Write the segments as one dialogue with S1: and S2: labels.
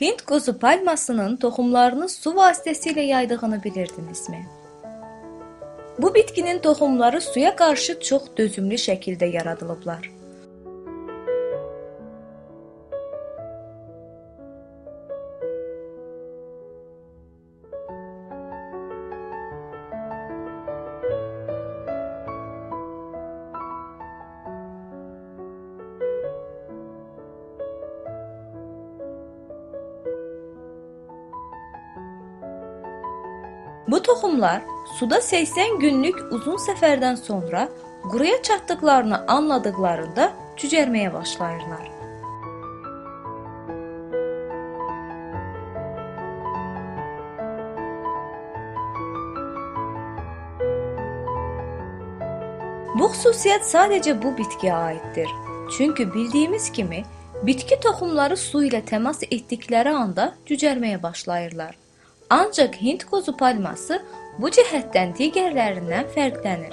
S1: Hind qozu palmasının toxumlarını su vasitəsilə yaydığını bilirdinizmi? Bu bitkinin toxumları suya qarşı çox dözümlü şəkildə yaradılıblar. Bu toxumlar suda 80 günlük uzun səfərdən sonra quruya çatdıqlarını anladıqlarında cücərməyə başlayırlar. Bu xüsusiyyət sadəcə bu bitkiyə aiddir. Çünki bildiyimiz kimi bitki toxumları su ilə təmas etdikləri anda cücərməyə başlayırlar. Ancaq Hind qozu palması bu cəhətdən digərlərindən fərqlənir.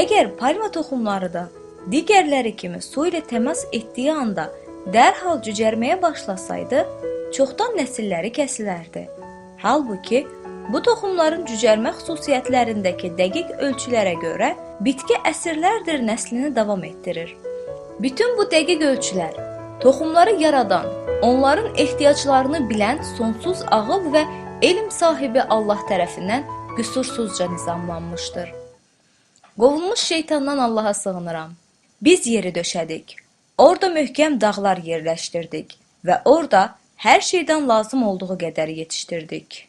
S1: Əgər palma toxumları da digərləri kimi su ilə təmas etdiyi anda dərhal cücərməyə başlasaydı, çoxdan nəsilləri kəsilərdi. Halbuki bu toxumların cücərmə xüsusiyyətlərindəki dəqiq ölçülərə görə bitki əsrlərdir nəslini davam etdirir. Bütün bu dəqiq ölçülər toxumları yaradan, onların ehtiyaclarını bilən sonsuz ağıl və elm sahibi Allah tərəfindən qüsursuzca nizamlanmışdır. Qovulmuş şeytandan Allaha sığınıram. Biz yeri döşədik. Orda möhkəm dağlar yerləşdirdik və orada hər şeydən lazım olduğu qədər yetişdirdik.